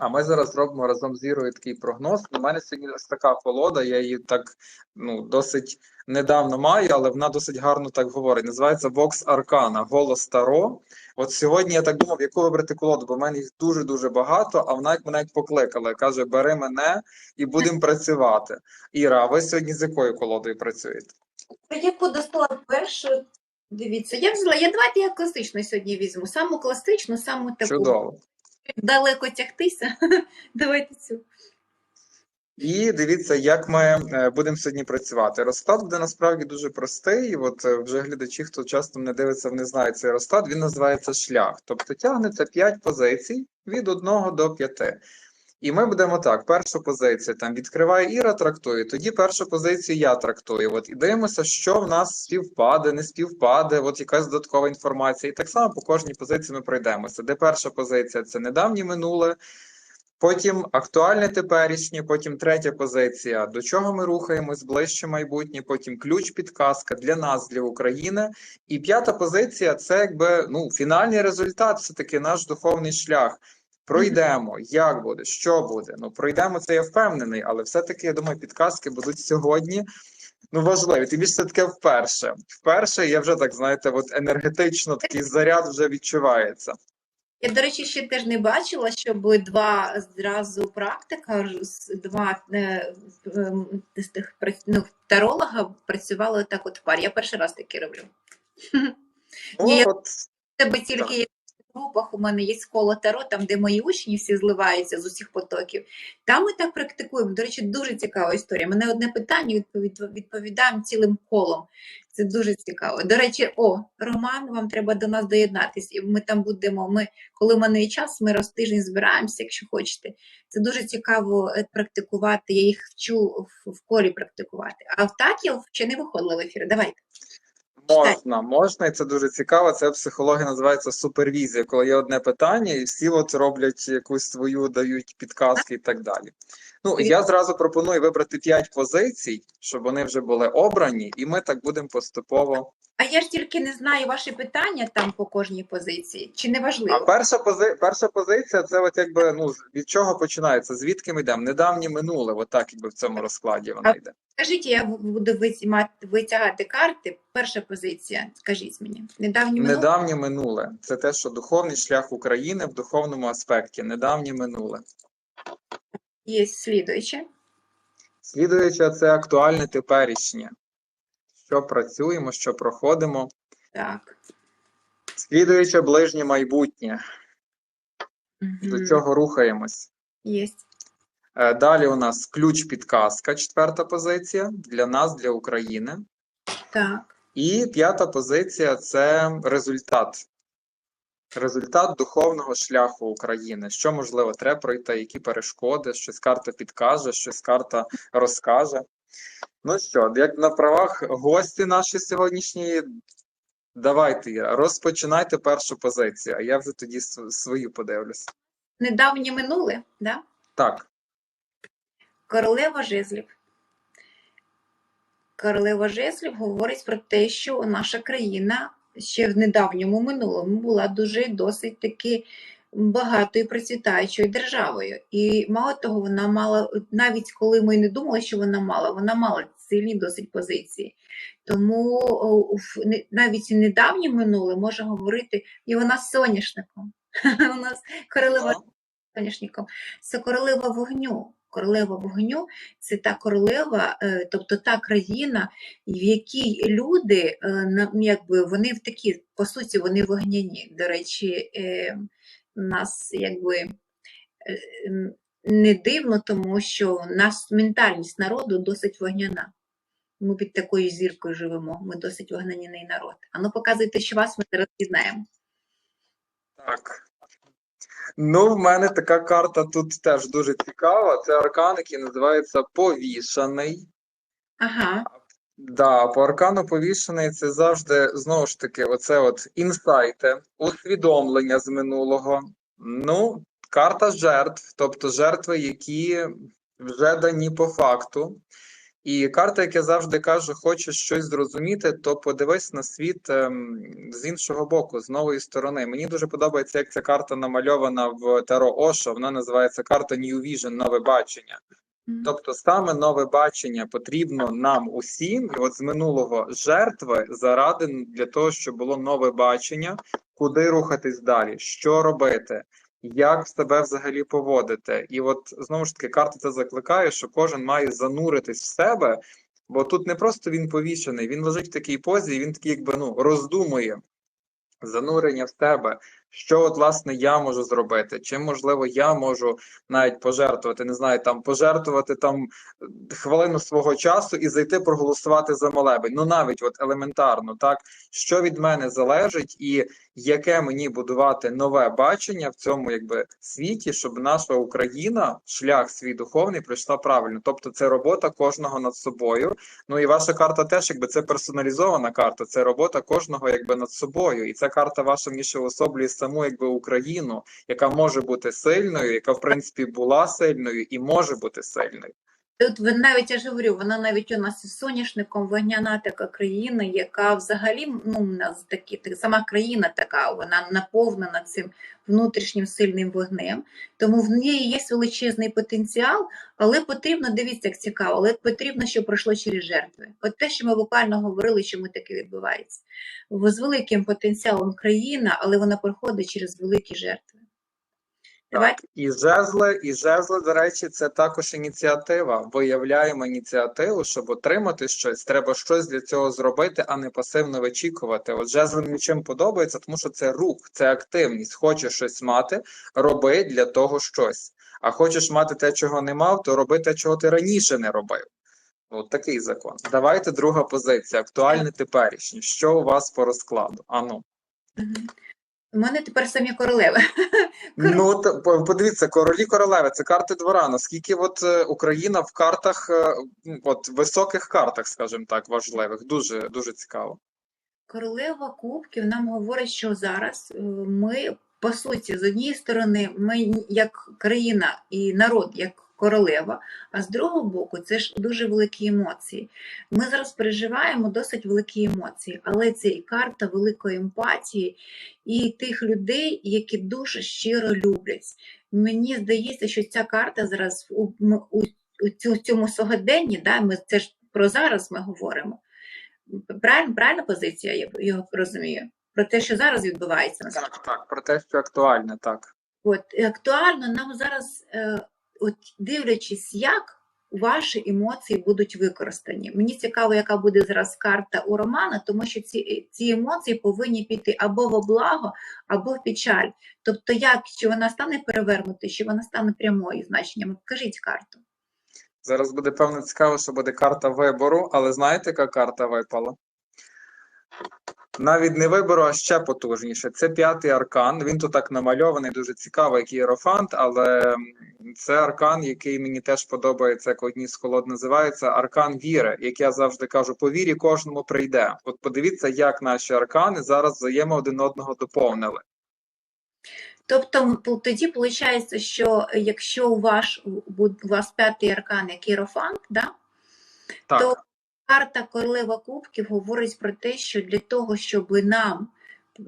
А ми зараз робимо разом з Ірою такий прогноз. У мене сьогодні така колода, я її так ну, досить недавно маю, але вона досить гарно так говорить. Називається Vox Arcana, голос Таро. От сьогодні я так думав, яку вибрати колоду, бо в мене їх дуже-дуже багато, а вона як мене як покликала. Каже, бери мене і будемо працювати. Іра, а ви сьогодні з якою колодою працюєте? Яку достала першу? Дивіться, я взяла. Я давайте я класичну сьогодні візьму. Саму класичну, саму таку Чудово. Далеко тягтися. Давайте цю. І дивіться, як ми е, будемо сьогодні працювати. Розклад буде насправді дуже простий. От е, вже глядачі, хто часто не дивиться, вони знають цей розклад. Він називається шлях. Тобто тягнеться 5 позицій від 1 до 5. І ми будемо так: першу позицію там відкриває Іра, трактує. Тоді першу позицію я трактую. От і дивимося, що в нас співпаде, не співпаде, от якась додаткова інформація. І так само по кожній позиції ми пройдемося. Де перша позиція це недавнє минуле. Потім актуальне теперішнє, потім третя позиція, до чого ми рухаємось, ближче майбутнє, потім ключ підказка для нас, для України. І п'ята позиція це якби ну фінальний результат, все таки наш духовний шлях. Пройдемо, як буде, що буде. Ну пройдемо це, я впевнений, але все-таки я думаю, підказки будуть сьогодні. Ну, важливі. Тим більше це таке вперше. Вперше я вже так знаєте, от енергетично такий заряд вже відчувається. Я, до речі, ще теж не бачила, щоб два зразу практика, два е, пра- ну, таролога працювали так от в парі. Я перший раз таке роблю. Ну, Ні, от тебе тільки групах, у мене є коло таро, там, де мої учні всі зливаються з усіх потоків. Там ми так практикуємо. До речі, дуже цікава історія. Мене одне питання відповідаємо цілим колом. Це дуже цікаво. До речі, о, Роман, вам треба до нас доєднатись, і ми там будемо. Ми, коли в мене є час, ми раз тиждень збираємося, якщо хочете. Це дуже цікаво е, практикувати. Я їх вчу в, колі практикувати. А так я ще не виходила в ефір. Давайте. Можна, можна, і це дуже цікаво. Це в психології називається супервізія, коли є одне питання, і всі от роблять якусь свою, дають підказки і так далі. Ну, я зразу пропоную вибрати 5 позицій, щоб вони вже були обрані, і ми так будемо поступово. А я ж тільки не знаю ваші питання там по кожній позиції. Чи не важливо? А перша пози... перша позиція це от якби ну від чого починається? Звідки ми йдемо? Недавнє минуле, от так якби в цьому розкладі вона А- йде. Скажіть, я буду витягати, карти. Перша позиція, скажіть мені. Недавні минуле? Недавнє минуле це те, що духовний шлях України в духовному аспекті. Недавнє минуле. Є слідуюче. Слідуюче, це актуальне теперішнє. Що працюємо, що проходимо. Так. Слідуюче ближнє майбутнє. До цього рухаємось. Є. Е, Далі у нас ключ підказка, четверта позиція для нас, для України. Так. І п'ята позиція це результат. Результат духовного шляху України. Що можливо треба пройти, які перешкоди, щось карта підкаже, щось карта розкаже. Ну що, як на правах гості наші сьогоднішні, давайте, Іра, розпочинайте першу позицію, а я вже тоді свою подивлюсь. Недавнє минуле, да? Так, Королева жезлів. Королева жезлів говорить про те, що наша країна ще в недавньому минулому була дуже досить таки багатою процвітаючою державою. І мало того, вона мала, навіть коли ми не думали, що вона мала, вона мала сильні досить позиції. Тому о, в навіть недавнє минуле може говорити, і вона з соняшником. У нас королева соняшником. Це королева вогню. Королева вогню це та королева, е, тобто та країна, в якій люди, е, ну, якби вони в такі, по суті, вони вогняні. До речі, е, нас якби не дивно, тому що нас ментальність народу досить вогняна. Ми під такою зіркою живемо. Ми досить вогняний народ. А ну показуйте, що вас ми зараз пізнаємо. Так. Ну, в мене така карта тут теж дуже цікава. Це аркан, який називається Повішаний. Ага, Да, по аркану повішений це завжди знову ж таки, оце от інсайти, усвідомлення з минулого. Ну, карта жертв, тобто жертви, які вже дані по факту. І карта, як я завжди кажу, хочеш щось зрозуміти, то подивись на світ ем, з іншого боку, з нової сторони. Мені дуже подобається, як ця карта намальована в Таро Ошо. Вона називається карта New Vision, нове бачення. Тобто саме нове бачення потрібно нам усім, і от з минулого жертви заради для того, щоб було нове бачення, куди рухатись далі, що робити, як себе взагалі поводити. І от знову ж таки карта це закликає, що кожен має зануритись в себе, бо тут не просто він повішений, він лежить в такій позі, і він такий, якби ну роздумує. Занурення в себе, що от власне я можу зробити, чим можливо я можу навіть пожертвувати, не знаю, там пожертвувати там хвилину свого часу і зайти проголосувати за молебень. Ну навіть от елементарно, так що від мене залежить, і яке мені будувати нове бачення в цьому якби світі, щоб наша Україна, шлях свій духовний, пройшла правильно. Тобто це робота кожного над собою. Ну і ваша карта теж якби це персоналізована карта, це робота кожного якби над собою. І ця карта ваша Міша уособлює саму якби Україну, яка може бути сильною, яка в принципі була сильною і може бути сильною. Тут навіть я ж говорю, вона навіть у нас із соняшником вогняна така країна, яка взагалі ну у нас такі так, сама країна така, вона наповнена цим внутрішнім сильним вогнем. Тому в неї є величезний потенціал, але потрібно дивіться, як цікаво, але потрібно, щоб пройшло через жертви. От те, що ми буквально говорили, чому таке відбувається. З великим потенціалом країна, але вона проходить через великі жертви. Давайте і жезли, і жезли, до речі, це також ініціатива. Виявляємо ініціативу, щоб отримати щось. Треба щось для цього зробити, а не пасивно вичікувати. От жезли мені чим подобається, тому що це рух, це активність. Хочеш щось мати, роби для того щось. А хочеш мати те, чого не мав, то роби те, чого ти раніше не робив. От такий закон. Давайте друга позиція. Актуальне теперішнє. Що у вас по розкладу? Ану. У мене тепер самі королеви. Ну, т- по- подивіться, королі королеви, це карти двора. Наскільки от е, Україна в картах, е, от високих картах, скажімо так, важливих. Дуже дуже цікаво. Королева Кубків нам говорить, що зараз е, ми, по суті, з однієї сторони, ми як країна і народ, як королева, а з другого боку, це ж дуже великі емоції. Ми зараз переживаємо досить великі емоції, але це і карта великої емпатії і тих людей, які дуже щиро люблять. Мені здається, що ця карта зараз у, у, у цьому сьогоденні, да, ми це ж про зараз ми говоримо. Правильно, правильна позиція, я його розумію. Про те, що зараз відбувається Так, так, про те, що актуальне, так. От актуально нам зараз, е, от дивлячись, як ваші емоції будуть використані. Мені цікаво, яка буде зараз карта у Романа, тому що ці, ці емоції повинні піти або в благо, або в печаль. Тобто, як чи вона стане перевернутою, чи вона стане прямою значенням? Покажіть карту. Зараз буде певно цікаво, що буде карта вибору, але знаєте, яка карта випала? Навіть не вибору, а ще потужніше. Це п'ятий аркан. Він тут так намальований, дуже цікавий, як ієрофант, але це аркан, який мені теж подобається, як одні з колод називається аркан віри, як я завжди кажу, по вірі кожному прийде. От подивіться, як наші аркани зараз взаємо один одного доповнили. Тобто, тоді виходить, що якщо у, ваш, у вас п'ятий аркан, як іерофант, да, Так. То- карта Королева Кубків говорить про те, що для того, щоб нам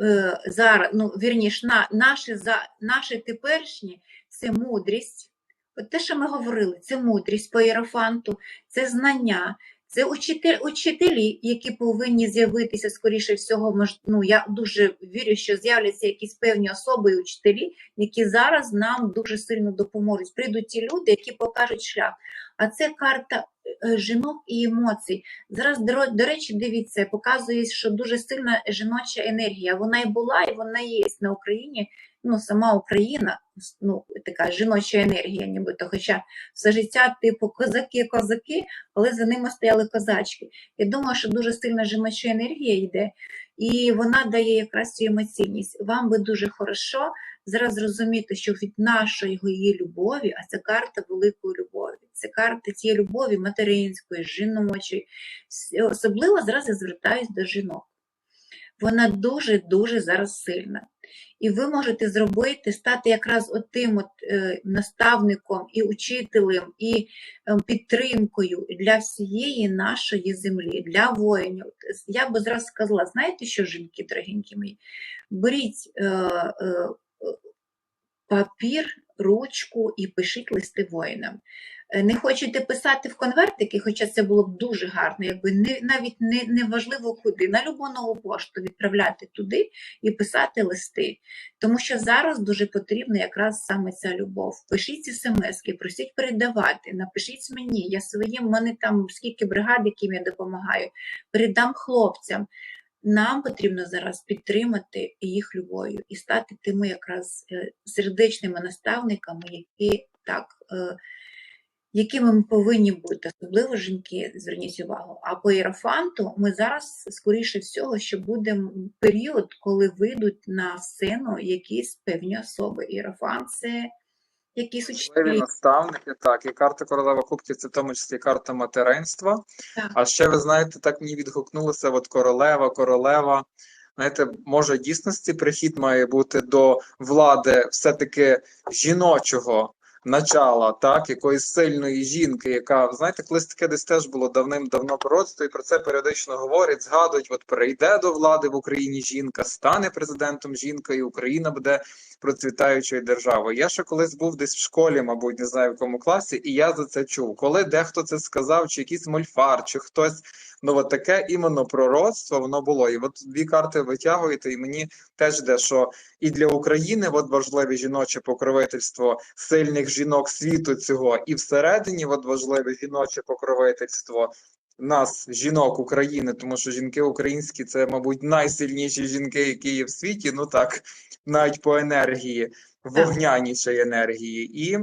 е, зараз, ну вірніш, на наші за наші теперішні це мудрість. От те, що ми говорили, це мудрість по іерофанту, це знання, це учитель, учителі, які повинні з'явитися скоріше всього. Мож, ну, я дуже вірю, що з'являться якісь певні особи і учителі, які зараз нам дуже сильно допоможуть. Прийдуть ті люди, які покажуть шлях. А це карта е, жінок і емоцій. Зараз, до, речі, дивіться, показує, що дуже сильна жіноча енергія. Вона і була, і вона є на Україні. Ну, сама Україна, ну, така жіноча енергія, нібито. Хоча все життя, типу, козаки, козаки, але за ними стояли козачки. Я думаю, що дуже сильна жіноча енергія йде, і вона дає якраз цю емоційність. Вам би дуже хорошо зараз зрозуміти, що від нашої любові, а це карта великої любові, це карта цієї любові материнської, жіночої. Особливо зараз я звертаюсь до жінок. вона дуже-дуже зараз сильна. І ви можете зробити, стати якраз отим от, е, наставником і учителем, і е, підтримкою для всієї нашої землі, для воїнів. Я би зразу сказала, знаєте що, жінки, дорогенькі мої, беріть е, е, папір, ручку і пишіть листи воїнам. Е, Не хочете писати в конвертики, хоча це було б дуже гарно, якби не, навіть не, не важливо куди, на любу нову пошту відправляти туди і писати листи. Тому що зараз дуже потрібна якраз саме ця любов. Пишіть смски, просіть передавати, напишіть мені, я своїм, мене там скільки бригад, яким я допомагаю, передам хлопцям. Нам потрібно зараз підтримати їх любов'ю і стати тими якраз е, сердечними наставниками, які так, е, якими ми повинні бути, особливо жінки, зверніть увагу. А по іерофанту ми зараз, скоріше всього, що буде період, коли вийдуть на сцену якісь певні особи. Іерофант це якісь учителі. наставники, так, і карта королева кубків це в тому числі карта материнства. Так. А ще ви знаєте, так мені відгукнулося: от королева, королева. Знаєте, може, дійсності прихід має бути до влади все-таки жіночого начала, так, якоїсь сильної жінки, яка, знаєте, колись таке десь теж було давним-давно пророцтво, і про це періодично говорять, згадують, от прийде до влади в Україні жінка, стане президентом жінка, і Україна буде процвітаючою державою. Я ще колись був десь в школі, мабуть, не знаю в якому класі, і я за це чув. Коли дехто це сказав, чи якийсь мольфар, чи хтось, ну от таке іменно пророцтво воно було. І от дві карти витягуєте, і мені теж йде, що і для України от важливе жіноче покровительство сильних жінок світу цього, і всередині от важливе жіноче покровительство. Нас, жінок України, тому що жінки українські це, мабуть, найсильніші жінки, які є в світі. Ну так, навіть по енергії, вогнянішої енергії. І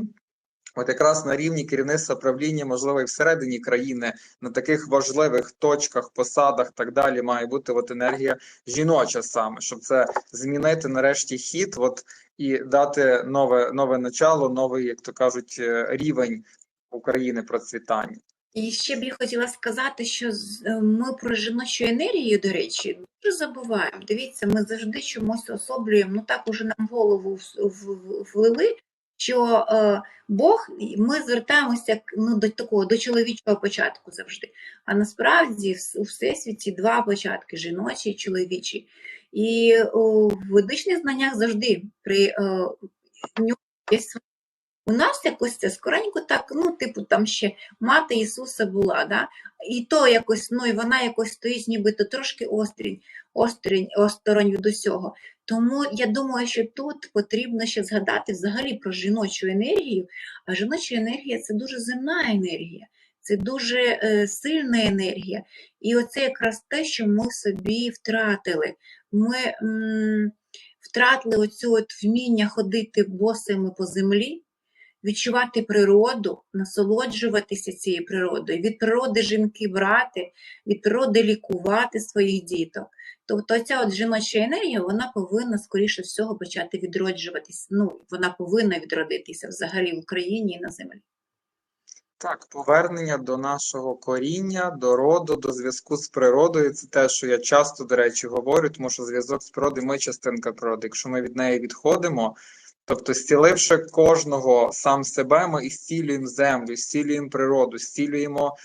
от якраз на рівні керівництва правління, можливо, і всередині країни, на таких важливих точках, посадах так далі, має бути от енергія жіноча саме, щоб це змінити нарешті хід, от і дати нове, нове начало, новий, як то кажуть, е, рівень України процвітання. І ще б я хотіла сказати, що е, ми про жіночу енергію, до речі, дуже забуваємо. Дивіться, ми завжди чомусь особлюємо, ну так уже нам голову влили, що е, Бог, ми звертаємося ну, до такого, до чоловічого початку завжди. А насправді у Всесвіті два початки жіночий і чоловічий. І о, в ведичних знаннях завжди при е, є своє. У нас якось це скоренько так, ну, типу, там ще мати Ісуса була, да? і то якось, ну, і вона якось стоїть, нібито трошки острінь, острінь, осторонь від усього. Тому я думаю, що тут потрібно ще згадати взагалі про жіночу енергію, а жіноча енергія це дуже земна енергія, це дуже е, сильна енергія. І оце якраз те, що ми собі втратили. Ми м, втратили оцю от вміння ходити босими по землі, відчувати природу, насолоджуватися цією природою, від природи жінки брати, від природи лікувати своїх діток. Тобто ця от жіноча енергія, вона повинна, скоріше всього, почати відроджуватись. Ну, вона повинна відродитися взагалі в Україні і на землі. Так, повернення до нашого коріння, до роду, до зв'язку з природою. Це те, що я часто, до речі, говорю, тому що зв'язок з природою ми частинка природи. Якщо ми від неї відходимо, тобто зціливши кожного сам себе, ми і зцілюємо землю, зцілюємо природу, зцілюємо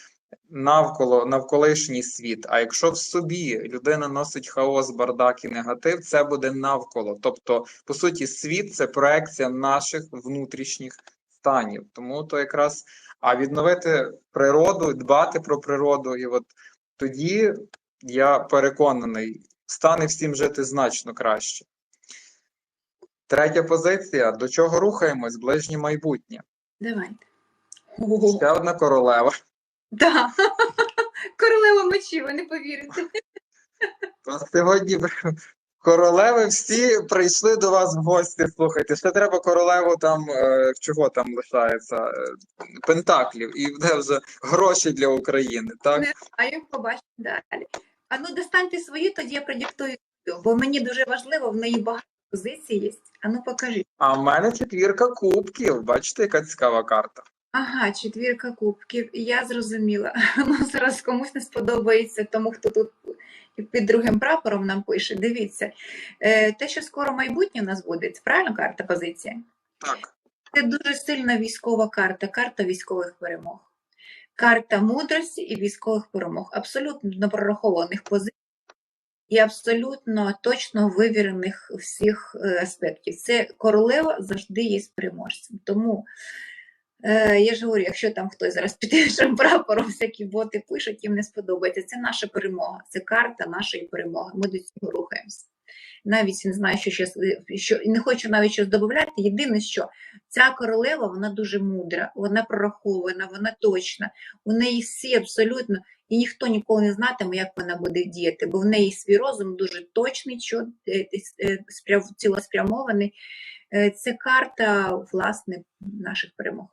навколо навколишній світ. А якщо в собі людина носить хаос, бардак і негатив, це буде навколо. Тобто, по суті, світ це проекція наших внутрішніх станів. Тому то якраз а відновити природу, дбати про природу, і от тоді я переконаний, стане всім жити значно краще. Третя позиція: до чого рухаємось? Ближнє майбутнє. Давайте. Ще одна королева. Да. Королева мечі, ви не повірите. То сьогодні королеви всі прийшли до вас в гості. Слухайте, ще треба королеву там е, чого там лишається? Е, Пентаклів, і буде вже гроші для України. Так Не знаю, побачимо далі. А ну достаньте свою, тоді я продиктую, бо мені дуже важливо, в неї багато позицій є. А ну покажи. а в мене четвірка кубків. Бачите, яка цікава карта. Ага, четвірка кубків. Я зрозуміла. Ну, зараз комусь не сподобається тому, хто тут під другим прапором нам пише: дивіться, е, те, що скоро майбутнє у нас буде, це правильно карта позиція? Так. Це дуже сильна військова карта, карта військових перемог. Карта мудрості і військових перемог, абсолютно прорахованих позицій і абсолютно точно вивірених всіх е, аспектів. Це королева завжди є з переможцем. Тому е, я ж говорю, якщо там хтось зараз під іншим прапором всякі боти пишуть, їм не сподобається. Це наша перемога, це карта нашої перемоги. Ми до цього рухаємося. Навіть не знаю, що щас, що не хочу навіть щось додати. Єдине, що ця королева вона дуже мудра, вона прорахована, вона точна. У неї всі абсолютно, і ніхто ніколи не знатиме, як вона буде діяти, бо в неї свій розум дуже точний, що е, е, цілеспрямований. Е, Це карта власне наших перемог.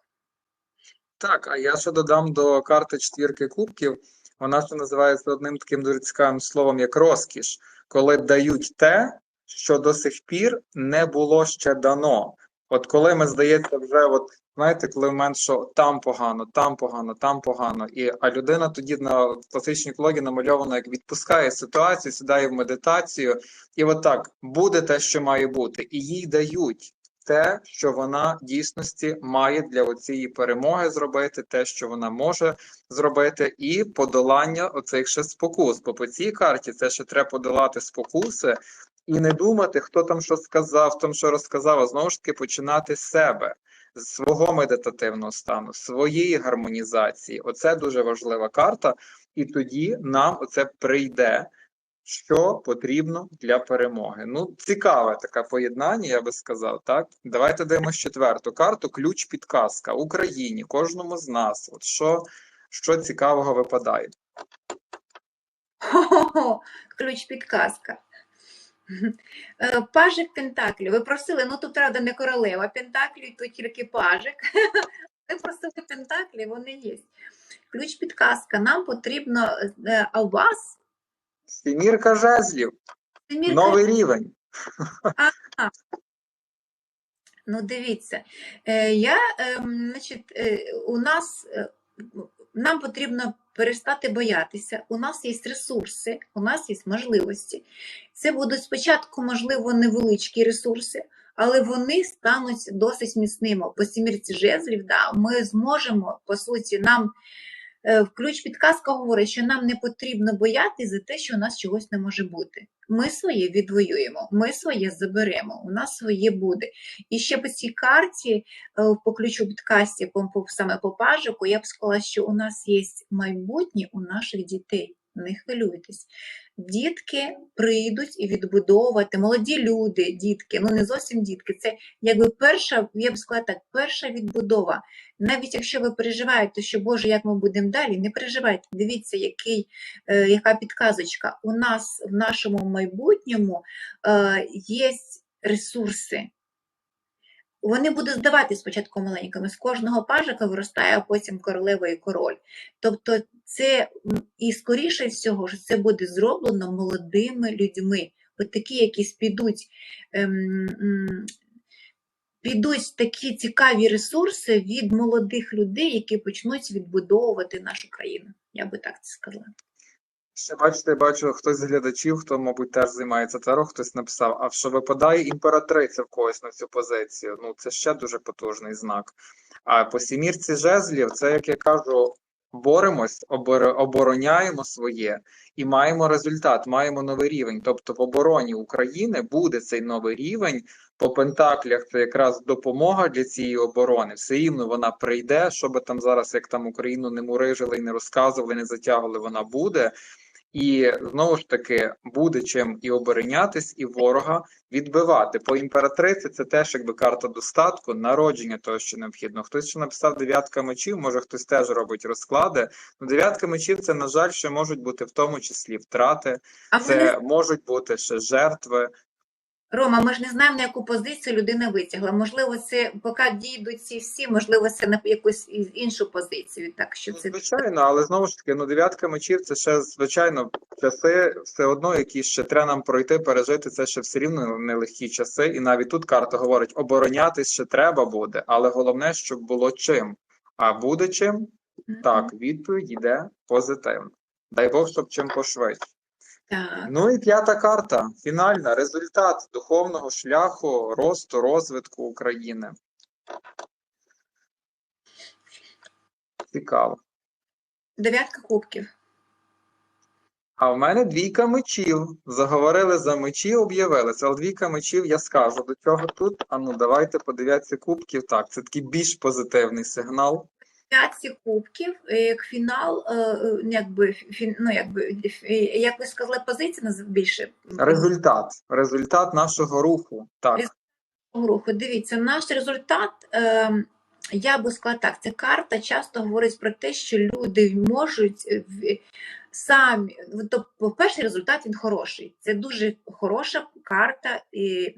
Так, а я ще додам до карти четвірки кубків. Вона ще називається одним таким дуже цікавим словом, як розкіш, коли дають те, що до сих пір не було ще дано. От коли ми, здається, вже от знаєте, коли в мене що там погано, там погано, там погано, і а людина тоді на класичній колоді намальована, як відпускає ситуацію, сідає в медитацію, і от буде те, що має бути, і їй дають те, що вона дійсності має для цієї перемоги зробити, те, що вона може зробити, і подолання оцих ще спокус. Бо по цій карті це ще треба подолати спокуси і не думати, хто там що сказав, там що розказав, а знову ж таки починати з себе, свого медитативного стану, своєї гармонізації. Оце дуже важлива карта, і тоді нам оце прийде. Що потрібно для перемоги? Ну, цікаве таке поєднання, я би сказав. Так, давайте дивимося четверту карту. Ключ підказка Україні, кожному з нас. От що, що цікавого випадає? Ключ підказка. Е, Пажик Пентаклів. Ви просили, ну тут правда не королева Пентаклів, тут тільки пажик. Ви просили Пентаклі, вони є. Ключ підказка. Нам потрібно, е, а у вас Сімірка жезлів, Семірка новий рівень. Ну, дивіться, е, я, ем, значить, е, у нас е, нам потрібно перестати боятися. У нас є ресурси, у нас є можливості. Це будуть спочатку, можливо, невеличкі ресурси, але вони стануть досить міцними. По сімірці жезлів, да, ми зможемо, по суті, нам ключ підказка говорить, що нам не потрібно боятися за те, що у нас чогось не може бути. Ми своє відвоюємо, ми своє заберемо, у нас своє буде. І ще по цій карті, е, по ключу по, саме по пажику, я б сказала, що у нас є майбутнє у наших дітей. Не хвилюйтесь. Дітки прийдуть і відбудовувати, молоді люди, дітки, ну не зовсім дітки. Це якби перша, я б сказала так, перша відбудова. Навіть якщо ви переживаєте, що Боже, як ми будемо далі, не переживайте. Дивіться, який, е, яка підказочка. У нас в нашому майбутньому е, є ресурси. Вони будуть здавати спочатку маленькими. З кожного пажика виростає, потім королева і король. Тобто, це і скоріше всього, що це буде зроблено молодими людьми. От такі, які підуть, ем, підуть такі цікаві ресурси від молодих людей, які почнуть відбудовувати нашу країну. Я би так це сказала. Ще бачите, бачу, хтось з глядачів, хто, мабуть, теж займається таро, хтось написав, а що випадає імператриця в когось на цю позицію. Ну, це ще дуже потужний знак. А по сімірці жезлів, це, як я кажу, боремось, обор- обороняємо своє і маємо результат, маємо новий рівень. Тобто в обороні України буде цей новий рівень. По пентаклях це якраз допомога для цієї оборони. Все рівно вона прийде, що там зараз, як там Україну не мурижили і не розказували, не затягували, вона буде. І знову ж таки буде чим і оборонятись, і ворога відбивати. По імператриці це теж якби карта достатку, народження того, що необхідно. Хтось ще написав дев'ятка мечів, може хтось теж робить розклади. Ну, дев'ятка мечів це, на жаль, ще можуть бути в тому числі втрати, це можуть бути ще жертви. Рома, ми ж не знаємо, на яку позицію людина витягла. Можливо, це поки дійдуть ці всі, можливо, це на якусь іншу позицію. Так що Ну, це Звичайно, але знову ж таки, ну дев'ятка мечів це ще звичайно часи все одно, які ще треба нам пройти, пережити. Це ще все рівно нелегкі часи. І навіть тут карта говорить: оборонятись ще треба буде, але головне, щоб було чим. А буде чим? Так, відповідь йде позитивно. Дай Бог, щоб чим пошвидше. Так. Ну і п'ята карта. Фінальна. Результат духовного шляху росту, розвитку України. Цікаво. Дев'ятка кубків. А в мене двійка мечів. Заговорили за мечі, об'явилися. Але двійка мечів я скажу. До чого тут? А ну давайте по дев'ятці кубків. Так, це такий більш позитивний сигнал. П'ятці кубків, е, як фінал, е, е, якби, фін, ну, якби, е, як ви сказали, позиція більше Результат. Результат нашого руху. Так. руху. Дивіться, наш результат, е, я би сказала так, ця карта часто говорить про те, що люди можуть е, самі, ну, тобто, перший результат він хороший. Це дуже хороша карта, і,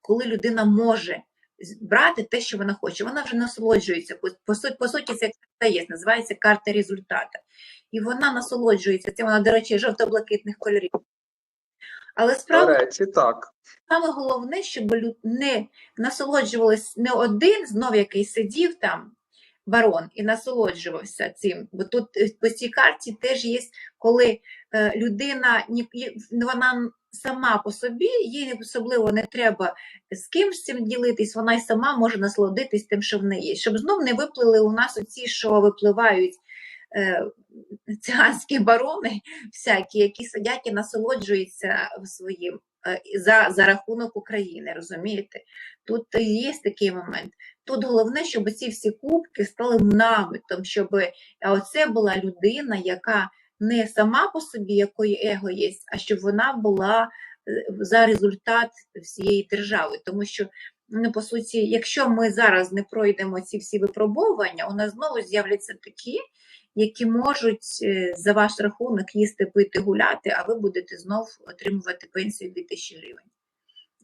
коли людина може брати те, що вона хоче. Вона вже насолоджується. По, по, су- по суті, це карта є, називається карта результата. І вона насолоджується. Це вона, до речі, жовто-блакитних кольорів. Але До справа речі, так. Саме головне, щоб не насолоджувалось не один знов, який сидів там, барон, і насолоджувався цим. Бо тут е, по цій карті теж є, коли е, людина вона сама по собі, їй особливо не треба з кимось цим ділитись, вона й сама може насолодитись тим, що в неї є. Щоб знов не виплили у нас оці, що випливають. е, Циганські барони, всякі, які сидять і насолоджуються своїм е, за, за рахунок України, розумієте? Тут є такий момент. Тут головне, щоб ці всі кубки стали намітом, щоб оце була людина, яка не сама по собі, якої его є, а щоб вона була е, за результат всієї держави. Тому що, ну, по суті, якщо ми зараз не пройдемо ці всі випробовування, у нас знову з'являться такі, які можуть е, за ваш рахунок їсти, пити, гуляти, а ви будете знов отримувати пенсію 2000 гривень.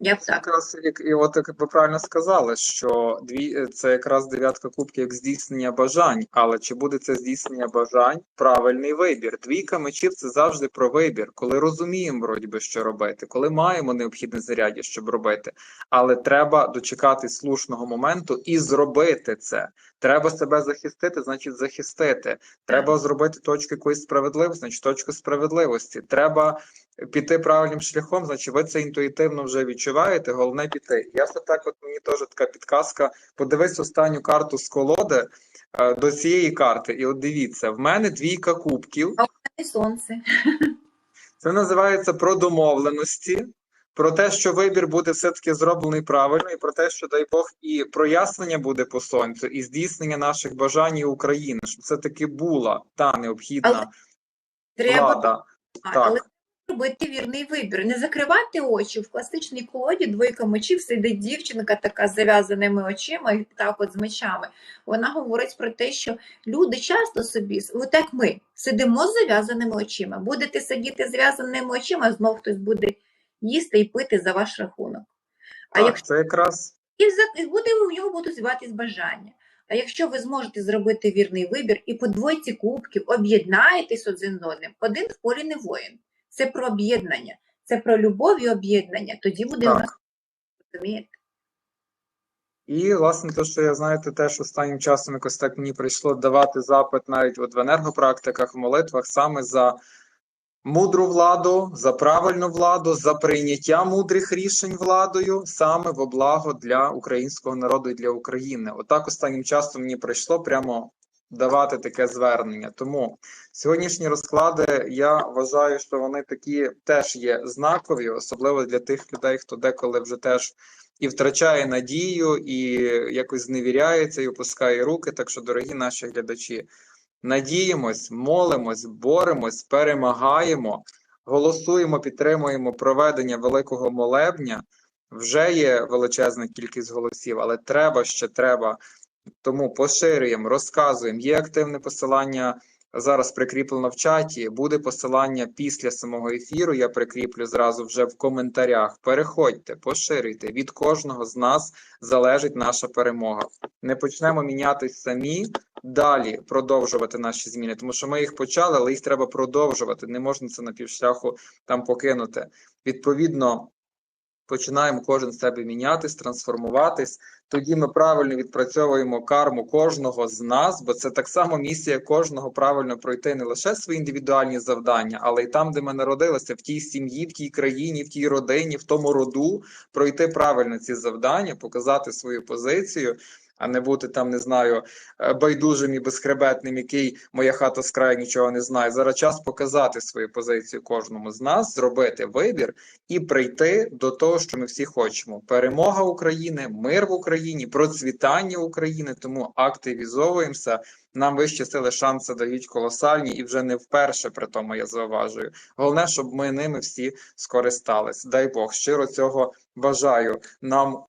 Я б так. якраз як і от як ви правильно сказали, що дві це якраз дев'ятка кубків як здійснення бажань. Але чи буде це здійснення бажань правильний вибір? Двійка мечів це завжди про вибір, коли розуміємо, вроді би, що робити, коли маємо необхідне заряддя, щоб робити. Але треба дочекати слушного моменту і зробити це. Треба себе захистити, значить захистити. Треба зробити точку якоїсь справедливості, значить точку справедливості. Треба піти правильним шляхом, значить ви це інтуїтивно вже відчуваєте, головне піти. Я все так, от мені теж така підказка. Подивись останню карту з колоди е, до цієї карти, і от дивіться, в мене двійка кубків. І сонце. Це називається про домовленості, про те, що вибір буде все-таки зроблений правильно, і про те, що дай Бог і прояснення буде по сонцю, і здійснення наших бажань і України, щоб це таки була та необхідна Але Треба влада. А, Так. Але робити вірний вибір, не закривати очі в класичній колоді двойка мечів сидить дівчинка така з зав'язаними очима і так от з мечами. Вона говорить про те, що люди часто собі, от як ми, сидимо з зав'язаними очима. Будете сидіти з зав'язаними очима, знов хтось буде їсти і пити за ваш рахунок. А Так, якщо це якраз і буде у нього будуть зватись бажання. А якщо ви зможете зробити вірний вибір і по двойці кубків об'єднаєтесь один з одним, один в полі не воїн. Це про об'єднання, це про любов і об'єднання. Тоді буде у нас так. розумієте. І, власне, те, що я знаєте, теж останнім часом якось так мені прийшло давати запит навіть от в енергопрактиках, в молитвах саме за мудру владу, за правильну владу, за прийняття мудрих рішень владою, саме во благо для українського народу і для України. Отак останнім часом мені прийшло прямо давати таке звернення. Тому сьогоднішні розклади я вважаю, що вони такі теж є знакові, особливо для тих людей, хто деколи вже теж і втрачає надію, і якось зневіряється, і опускає руки. Так що, дорогі наші глядачі, надіємось, молимось, боремось, перемагаємо, голосуємо, підтримуємо проведення великого молебня. Вже є величезна кількість голосів, але треба ще треба. Тому поширюємо, розказуємо. Є активне посилання зараз прикріплено в чаті. Буде посилання після самого ефіру. Я прикріплю зразу вже в коментарях. Переходьте, поширюйте. Від кожного з нас залежить наша перемога. Не почнемо мінятись самі. Далі продовжувати наші зміни, тому що ми їх почали, але їх треба продовжувати. Не можна це на півшляху там покинути. Відповідно, починаємо кожен себе мінятись, трансформуватись. Тоді ми правильно відпрацьовуємо карму кожного з нас, бо це так само місія кожного правильно пройти не лише свої індивідуальні завдання, але й там, де ми народилися, в тій сім'ї, в тій країні, в тій родині, в тому роду, пройти правильно ці завдання, показати свою позицію. А не бути там, не знаю, е, байдужим і безхребетним, який моя хата з краю нічого не знає. Зараз час показати свою позицію кожному з нас, зробити вибір і прийти до того, що ми всі хочемо: перемога України, мир в Україні, процвітання України. Тому активізовуємося. Нам вищі сили шанси дають колосальні і вже не вперше, при тому я зауважую. Головне, щоб ми ними всі скористались. Дай Бог, щиро цього бажаю нам